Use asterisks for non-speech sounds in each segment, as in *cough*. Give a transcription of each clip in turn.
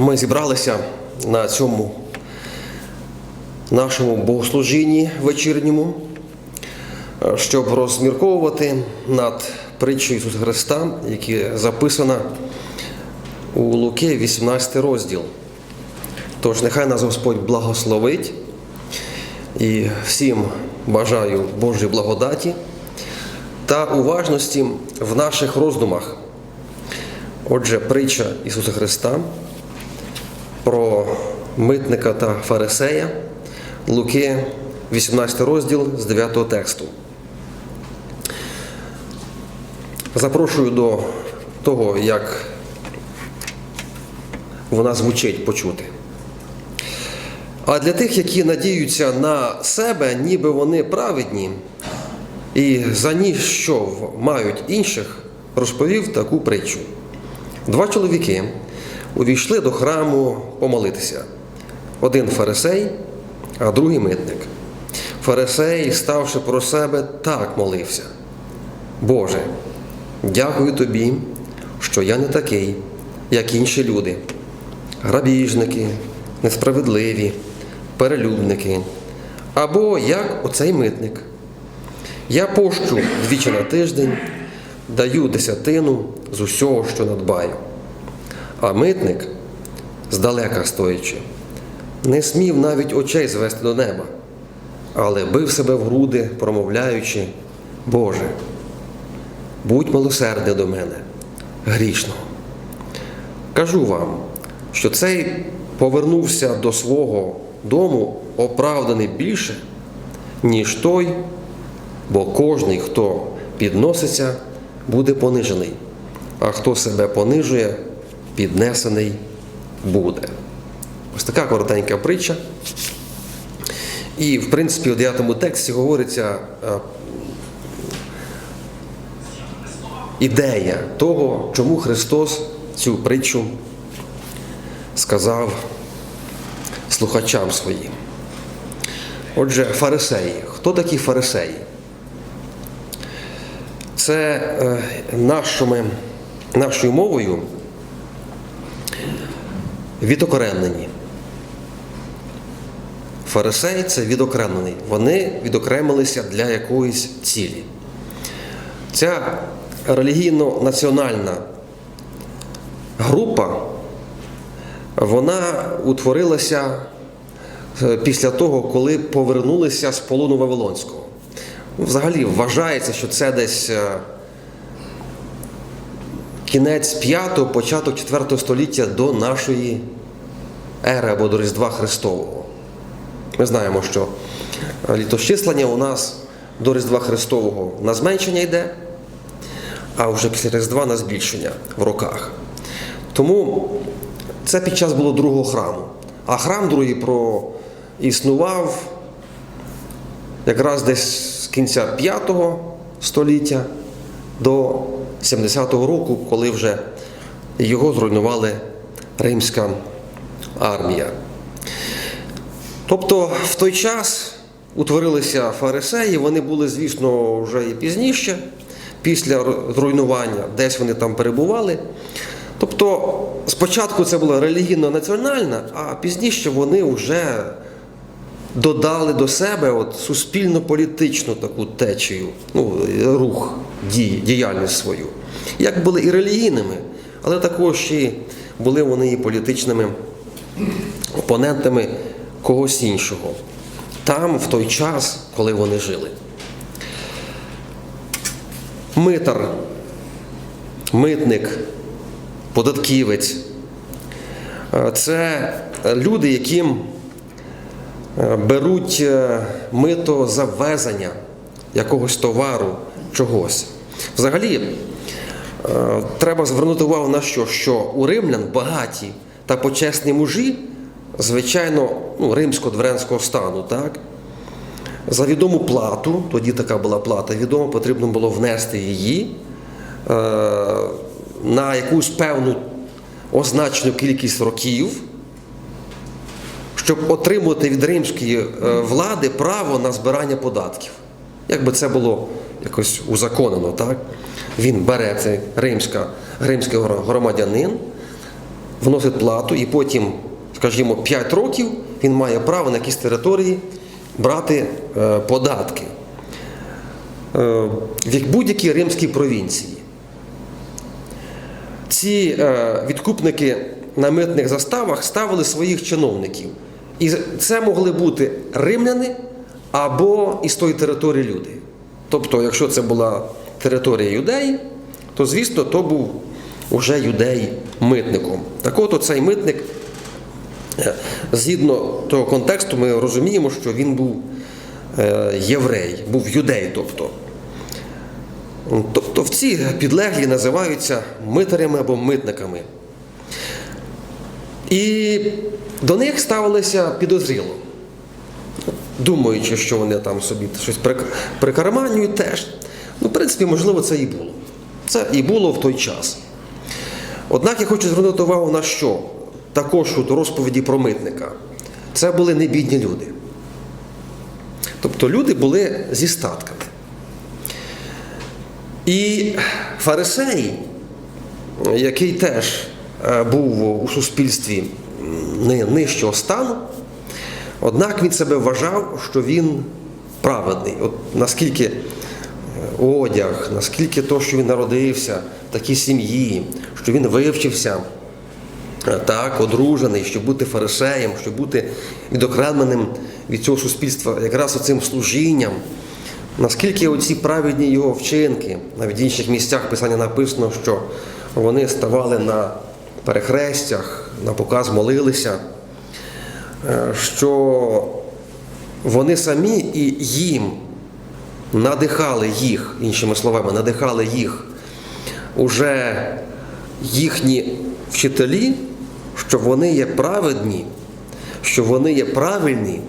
Ми зібралися на цьому нашому богослужінні вечірньому, щоб розмірковувати над притчею Ісуса Христа, яка записана у Луки 18 розділ. Тож нехай нас Господь благословить і всім бажаю Божої благодаті та уважності в наших роздумах. Отже, притча Ісуса Христа про митника та фарисея Луки, 18 розділ з 9 тексту. Запрошую до того, як вона звучить почути. А для тих, які надіються на себе, ніби вони праведні, і за ніщо мають інших, розповів таку притчу. Два чоловіки увійшли до храму помолитися. Один фарисей, а другий митник. Фарисей, ставши про себе, так молився. Боже, дякую тобі, що я не такий, як інші люди. Грабіжники, несправедливі, перелюбники. Або як оцей митник. Я пощу двічі на тиждень, даю десятину з усього, що надбаю. А митник, здалека стоячи, не смів навіть очей звести до неба, але бив себе в груди, промовляючи, Боже, будь милосердний до мене, грішного. Кажу вам, що цей повернувся до свого дому оправданий більше, ніж той, бо кожний, хто підноситься, буде понижений, а хто себе понижує, піднесений буде. Ось така коротенька притча. І, в принципі, у 9 тексті говориться е, ідея того, чому Христос цю притчу сказав слухачам своїм. Отже, фарисеї. Хто такі фарисеї? Це е, нашими, нашою мовою відокремлені. Фарисей це відокремлений. Вони відокремилися для якоїсь цілі. Ця релігійно-національна група, вона утворилася е, після того, коли повернулися з полону Вавилонського. Взагалі вважається, що це десь е, кінець 5, початок 4 століття до нашої ери або до Різдва Христового. Ми знаємо, що літосчислення у нас до Різдва Христового на зменшення йде, а вже після Різдва на збільшення в роках. Тому це під час було другого храму. А храм другий проіснував якраз десь з кінця 5 століття до 70-го року, коли вже його зруйнували римська армія. Тобто в той час утворилися фарисеї, вони були, звісно, вже і пізніше, після зруйнування, десь вони там перебували. Тобто, спочатку це була релігійно-національна, а пізніше вони вже додали до себе от суспільно-політичну таку течію, ну, рух, дій, діяльність свою. Як були і релігійними, але також і були вони і політичними опонентами когось іншого. Там, в той час, коли вони жили. Митар, митник, податківець це люди, яким беруть е, мито за ввезення якогось товару, чогось. Взагалі, е, треба звернути увагу на що, що у римлян багаті та почесні мужі, звичайно, ну, римсько-дворянського стану, так? За відому плату, тоді така була плата, відомо потрібно було внести її е, на якусь певну означену кількість років, щоб отримувати від римської е, влади право на збирання податків. Якби це було якось узаконено, так? Він бере цей римська, римський громадянин, вносить плату, і потім, скажімо, 5 років він має право на якісь території брати е, податки. Е, в будь-якій римській провінції. Ці е, відкупники на митних заставах ставили своїх чиновників. І це могли бути римляни або із тої території люди. Тобто, якщо це була територія юдеї, то звісно, то був уже юдей митником. Так от цей митник, е, згідно того контексту, ми розуміємо, що він був е, єврей, був юдей. тобто. Тобто в ці підлеглі називаються митарями або митниками. І до них ставилися підозріло, думаючи, що вони там собі щось прик- прикарманюють теж. Ну, в принципі, можливо, це і було. Це і було в той час. Однак я хочу звернути увагу на що? Також у розповіді про митника. Це були не бідні люди. Тобто люди були зі статками. І фарисей, який теж був у суспільстві ни- нижчого стану, однак він себе вважав, що він праведний. От наскільки е, одяг, наскільки то, що він народився в такій сім'ї, що він вивчився, е, так, одружений, щоб бути фарисеєм, щоб бути відокремленим від цього суспільства якраз оцим служінням. Наскільки оці праведні його вчинки, навіть в інших місцях писання написано, що вони ставали на перехрестях, на показ молилися, е, що вони самі і їм надихали їх, іншими словами, надихали їх уже їхні вчителі, що вони є праведні, що вони є правильні.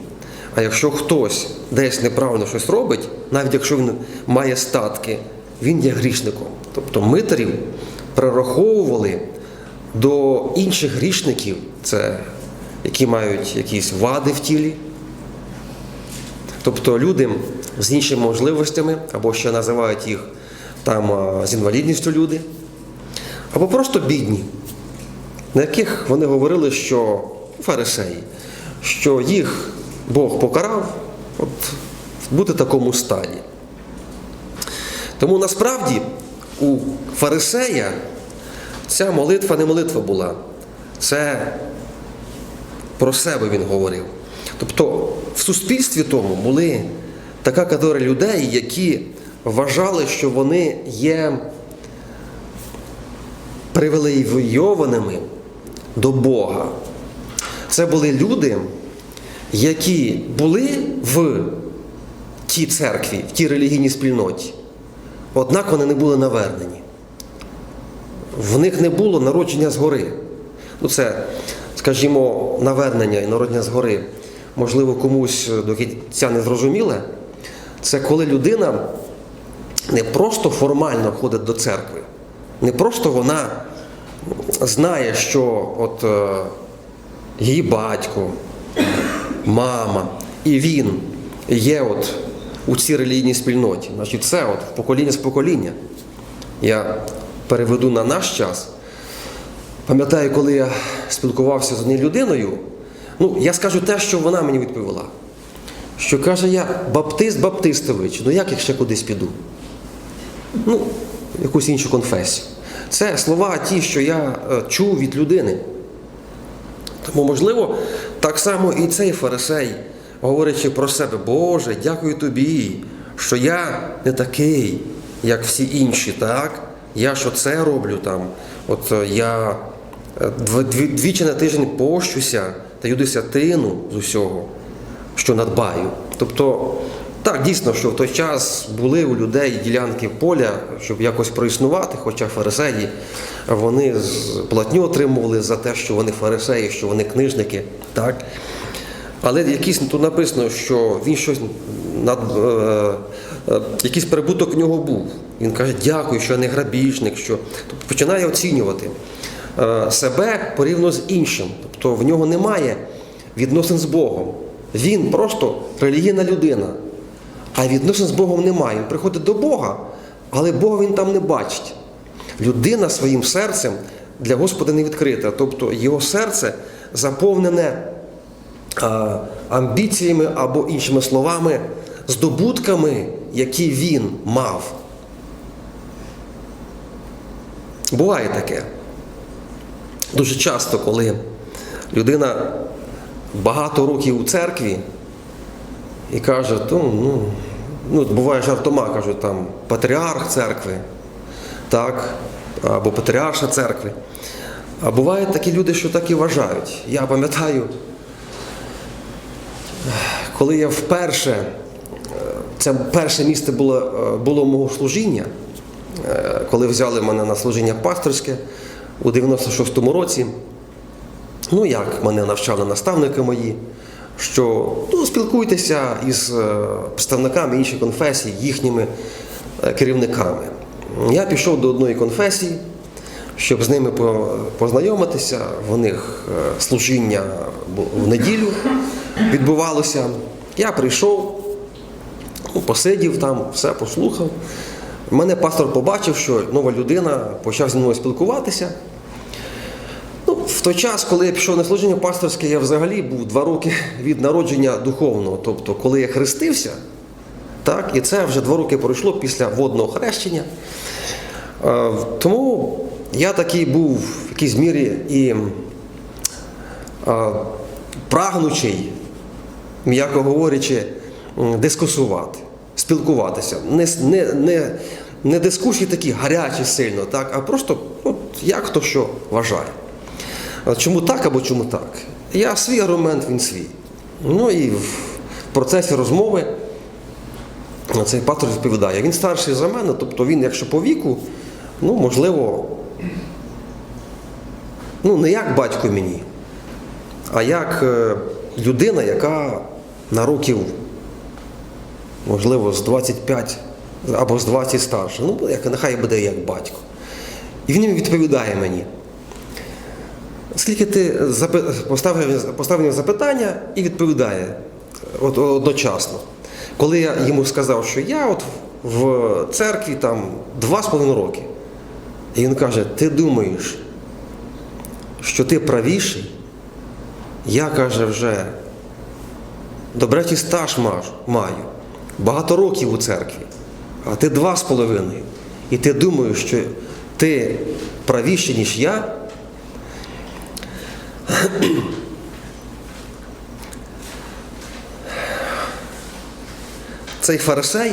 А якщо хтось десь неправильно щось робить, навіть якщо він має статки, він є грішником. Тобто митарів прораховували до інших грішників, це які мають якісь вади в тілі, тобто люди з іншими можливостями, або ще називають їх там з інвалідністю люди, або просто бідні, на яких вони говорили, що фарисеї, що їх Бог покарав от, бути в такому стані. Тому насправді у фарисея ця молитва не молитва була, це про себе він говорив. Тобто в суспільстві тому були така категорія людей, які вважали, що вони є привілейованими до Бога. Це були люди, які були в тій церкві, в тій релігійній спільноті, однак вони не були навернені. В них не було народження згори. Ну, це, скажімо, навернення і народження згори, можливо, комусь до кінця не зрозуміле. Це коли людина не просто формально ходить до церкви, не просто вона знає, що от е, її батько, мама і він є от у цій релігійній спільноті. Значить, це от покоління з покоління. Я переведу на наш час. Пам'ятаю, коли я спілкувався з однією людиною, ну, я скажу те, що вона мені відповіла. Що каже, я Баптист Баптистович, ну як я ще кудись піду? Ну, якусь іншу конфесію. Це слова ті, що я е, чув від людини. Тому, можливо, так само і цей фарисей, говорячи про себе, Боже, дякую тобі, що я не такий, як всі інші, так? Я що це роблю там. От е, я е, дв- дві- двічі на тиждень пощуся, даю десятину з усього, що надбаю. Тобто, так, дійсно, що в той час були у людей ділянки поля, щоб якось проіснувати, хоча фарисеї вони платню отримували за те, що вони фарисеї, що вони книжники. Так? Але якийсь тут написано, що він щось над, е, е, якийсь прибуток в нього був. Він каже, дякую, що я не грабіжник, що тобто починає оцінювати е, себе порівняно з іншим. Тобто в нього немає відносин з Богом. Він просто релігійна людина, а відносин з Богом немає. Він приходить до Бога, але Бога він там не бачить. Людина своїм серцем для Господа не відкрите. Тобто його серце заповнене амбіціями або іншими словами, здобутками, які він мав. Буває таке. Дуже часто, коли людина багато років у церкві і каже, ну, ну, буває жартома, кажуть, там патріарх церкви, так, або патріарша церкви. А бувають такі люди, що так і вважають. Я пам'ятаю, коли я вперше, е, це перше місце було, е, було мого служіння, е, коли взяли мене на служіння пасторське у 96-му році. Ну, як мене навчали наставники мої, що ну, спілкуйтеся із представниками інших конфесій, їхніми керівниками. Я пішов до одної конфесії, щоб з ними по- познайомитися. В них служіння в неділю відбувалося. Я прийшов, ну, посидів там, все послухав. Мене пастор побачив, що нова людина почав зі мною спілкуватися. Ну, в той час, коли я пішов на служіння пасторське, я взагалі був два роки від народження духовного. Тобто, коли я хрестився, так, і це вже два роки пройшло після водного хрещення. Е, Тому я такий був в якійсь мірі і е, прагнучий, м'яко говорячи, дискусувати, спілкуватися. Не, не, не, не дискусії такі гарячі сильно, так, а просто от, як хто що вважає. Чому так або чому так? Я свій аргумент, він свій. Ну і в процесі розмови цей пастор відповідає. Він старший за мене, тобто він, якщо по віку, ну, можливо, ну, не як батько мені, а як е, людина, яка на років, можливо, з 25 або з 20 старша. Ну, як, нехай буде як батько. І він відповідає мені. Скільки ти поставив, поставив запитання і відповідає от, одночасно. Коли я йому сказав, що я от в церкві там два з половиною роки, і він каже: ти думаєш, що ти правіший? Я каже, вже добрячий стаж маю, багато років у церкві, а ти два з половиною. І ти думаєш, що ти правіший, ніж я. Цей фарисей,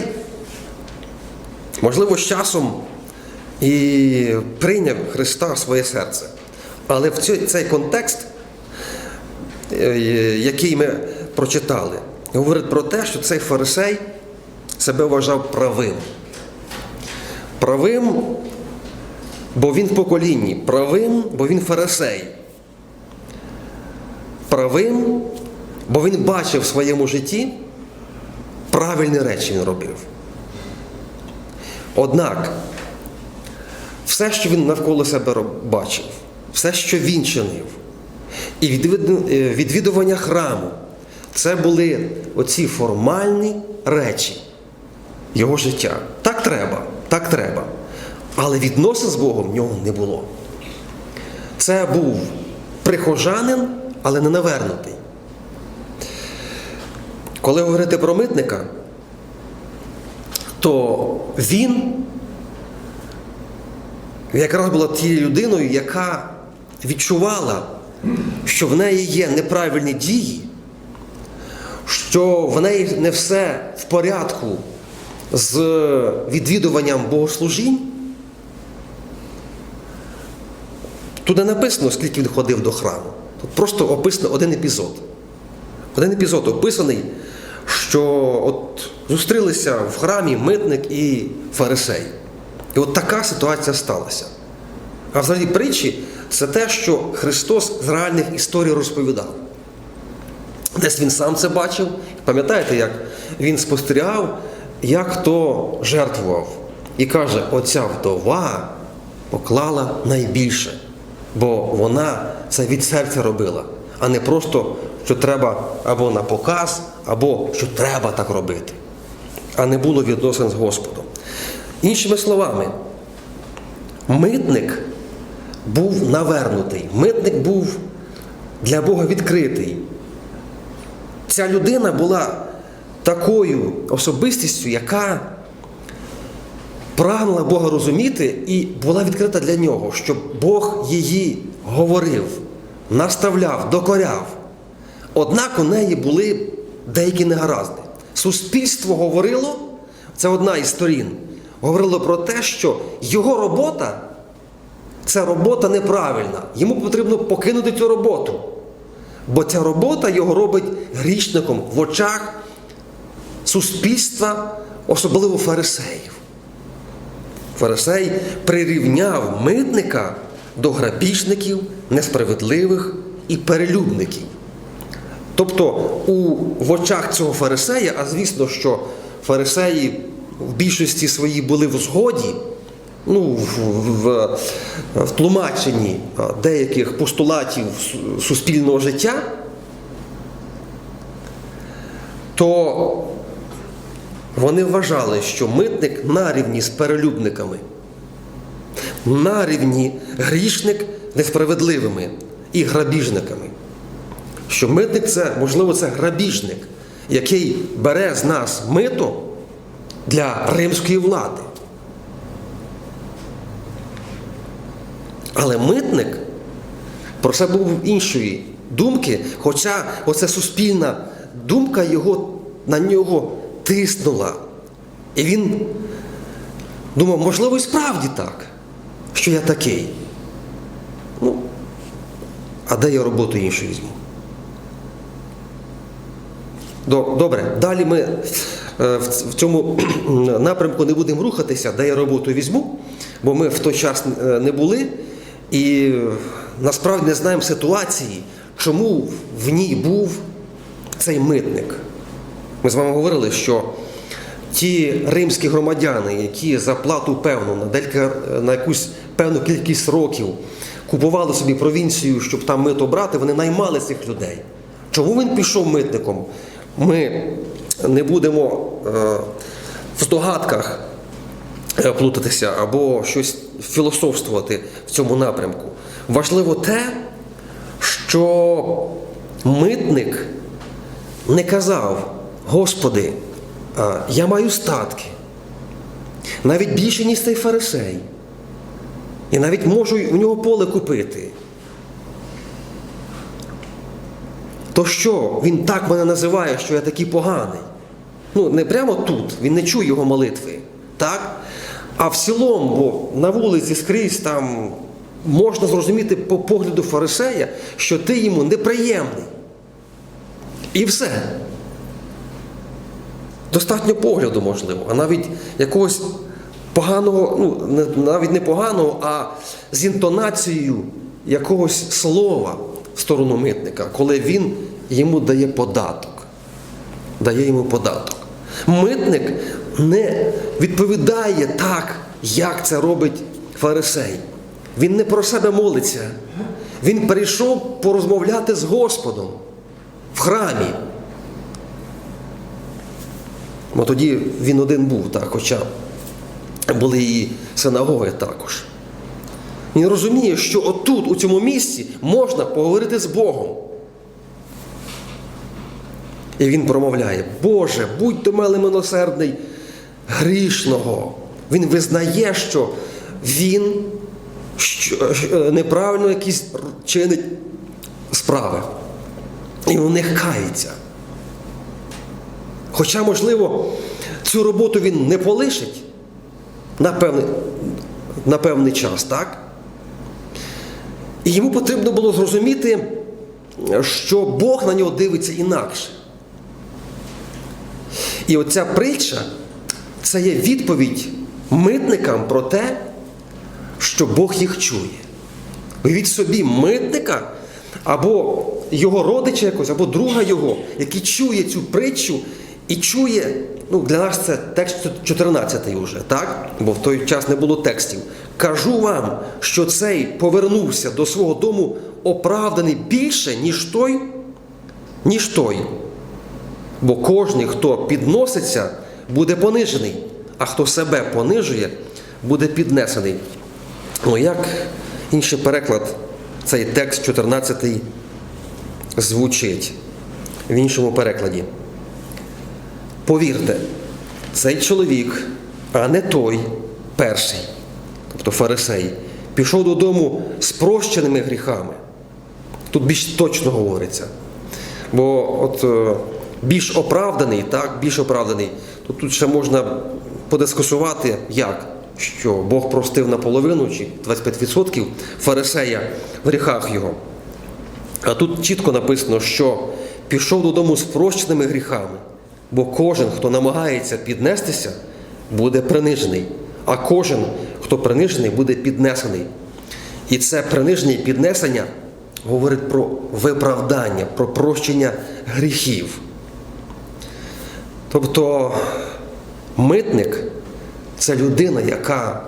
можливо, з часом і прийняв Христа в своє серце. Але в цей, контекст, е, який ми прочитали, говорить про те, що цей фарисей себе вважав правим. Правим, бо він в поколінні, правим, бо він фарисей. Правим, бо він бачив в своєму житті правильні речі він робив. Однак, все, що він навколо себе бачив, все, що він чинив, і е, відвідування храму, це були оці формальні речі його життя. Так треба, так треба. Але відносин з Богом в нього не було. Це був прихожанин, але не навернутий. Коли говорити про митника, то він якраз була тією людиною, яка відчувала, що в неї є неправильні дії, що в неї не все в порядку з відвідуванням богослужінь. Тут не написано, скільки він ходив до храму. Тут просто описано один епізод. Один епізод описаний, що от зустрілися в храмі митник і фарисей. І от така ситуація сталася. А взагалі притчі це те, що Христос з реальних історій розповідав. Десь він сам це бачив. Пам'ятаєте, як він спостерігав, як хто жертвував. І каже, оця вдова поклала найбільше, бо вона це від серця робила, а не просто, що треба або на показ, або що треба так робити. А не було відносин з Господом. Іншими словами, митник був навернутий, митник був для Бога відкритий. Ця людина була такою особистістю, яка прагнула Бога розуміти і була відкрита для нього, щоб Бог її говорив, наставляв, докоряв. Однак у неї були деякі негаразди. Суспільство говорило, це одна із сторін, говорило про те, що його робота це робота неправильна. Йому потрібно покинути цю роботу. Бо ця робота його робить грішником в очах суспільства, особливо фарисеїв. Фарисей прирівняв митника до грабіжників, несправедливих і перелюбників. Тобто у, в очах цього фарисея, а звісно, що фарисеї в більшості своїй були в згоді, ну, в, в, в тлумаченні деяких постулатів суспільного життя, то вони вважали, що митник на рівні з перелюбниками, на рівні грішник несправедливими і грабіжниками. Що митник це, можливо, це грабіжник, який бере з нас мито для римської влади. Але митник про це був іншої думки, хоча оця суспільна думка його на нього тиснула. І він думав, можливо, і справді так, що я такий. Ну, а де я роботу іншу візьму? Добре, далі ми е, в цьому *clears throat* напрямку не будемо рухатися, де я роботу візьму, бо ми в той час е, не були і насправді не знаємо ситуації, чому в ній був цей митник. Ми з вами говорили, що ті римські громадяни, які за плату певну на декілька на якусь певну кількість років купували собі провінцію, щоб там мито брати, вони наймали цих людей. Чому він пішов митником? Ми не будемо е, в здогадках е, плутатися або щось філософствувати в цьому напрямку. Важливо те, що митник не казав, Господи, я маю статки, навіть більше, ніж цей фарисей. І навіть можу у нього поле купити. То що він так мене називає, що я такий поганий? Ну, не прямо тут, він не чує його молитви. Так? А в цілому, бо на вулиці скрізь там можна зрозуміти по погляду фарисея, що ти йому неприємний. І все. Достатньо погляду, можливо, а навіть якогось поганого, ну, навіть не поганого, а з інтонацією якогось слова в сторону митника, коли він йому дає податок. Дає йому податок. Митник не відповідає так, як це робить фарисей. Він не про себе молиться. Він прийшов порозмовляти з Господом в храмі. Бо тоді він один був, так, хоча були і синагоги також. Він розуміє, що отут, у цьому місці, можна поговорити з Богом. І він промовляє: Боже, будь до мене милосердний грішного. Він визнає, що він що, е, неправильно якісь чинить справи. І у них кається. Хоча, можливо, цю роботу він не полишить на певний, на певний час, так? І йому потрібно було зрозуміти, що Бог на нього дивиться інакше. І оця притча це є відповідь митникам про те, що Бог їх чує. Уявіть собі митника або його родича якось, або друга його, який чує цю притчу і чує, ну для нас це текст 14 вже, так? Бо в той час не було текстів. Кажу вам, що цей повернувся до свого дому оправданий більше, ніж той, ніж той. Бо кожен, хто підноситься, буде понижений, а хто себе понижує, буде піднесений. Ну, як, Інший переклад, цей текст 14 звучить в іншому перекладі. Повірте, цей чоловік, а не той перший, тобто фарисей, пішов додому з прощеними гріхами. Тут більш точно говориться. Бо от е, більш оправданий, так, більш оправданий, то тут ще можна подискусувати, як? Що Бог простив наполовину чи 25% фарисея в гріхах його. А тут чітко написано, що пішов додому з прощеними гріхами, бо кожен, хто намагається піднестися, буде принижений, а кожен, хто принижений, буде піднесений. І це приниження і піднесення говорить про виправдання, про прощення гріхів. Тобто митник це людина, яка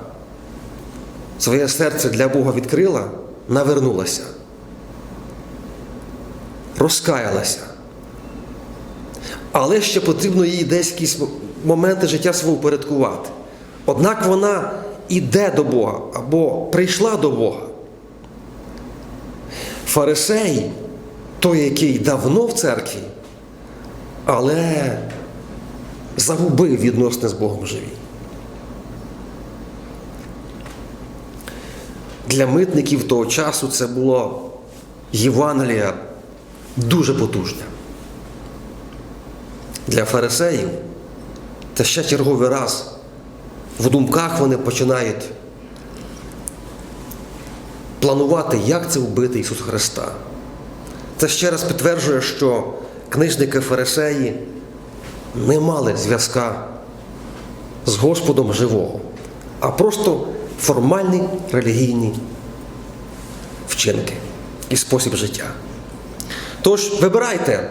своє серце для Бога відкрила, навернулася, розкаялася. Але ще потрібно їй десь якісь моменти життя свого упорядкувати. Однак вона іде до Бога або прийшла до Бога. Фарисей, той, який давно в церкві, але загубив відносини з Богом живі. Для митників того часу це було Євангелія дуже потужне. Для фарисеїв це ще черговий раз в думках вони починають планувати, як це вбити Ісуса Христа. Це ще раз підтверджує, що книжники фарисеї не мали зв'язка з Господом живого, а просто формальні релігійні вчинки і спосіб життя. Тож вибирайте, *laughs*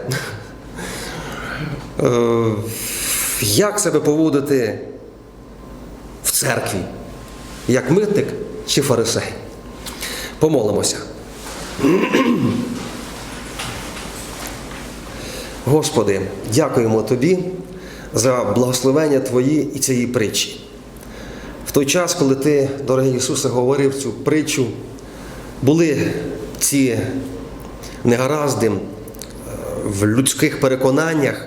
е, як себе поводити в церкві, як митник чи фарисей. Помолимося. *clears throat* Господи, дякуємо Тобі за благословення Твої і цієї притчі. В той час, коли Ти, дорогий Ісусе, говорив цю притчу, були ці негаразди е, в людських переконаннях,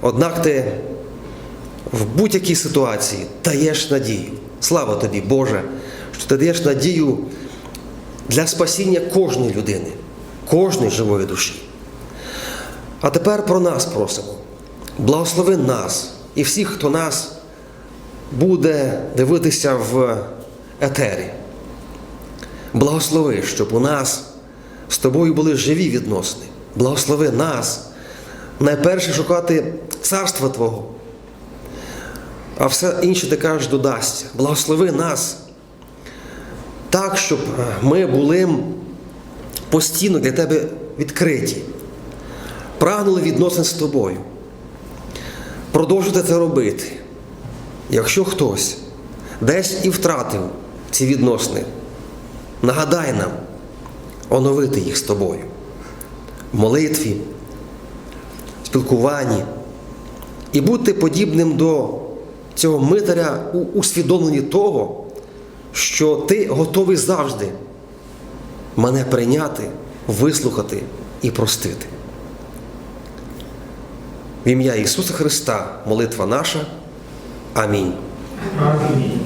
однак ти в будь-якій ситуації даєш надію. Слава тобі, Боже, що ти даєш надію для спасіння кожної людини, кожної живої душі. А тепер про нас просимо. Благослови нас і всіх, хто нас буде дивитися в етері. Благослови, щоб у нас з тобою були живі відносини. Благослови нас найперше шукати царства Твого. А все інше ти кажеш додасться. Благослови нас так, щоб ми були постійно для тебе відкриті, прагнули відносин з тобою. Продовжуйте це робити. Якщо хтось десь і втратив ці відносини, нагадай нам оновити їх з тобою в молитві, спілкуванні і бути подібним до цього митаря у усвідомленні того, що ти готовий завжди мене прийняти, вислухати і простити. В ім'я Ісуса Христа молитва наша. Амінь. Амінь.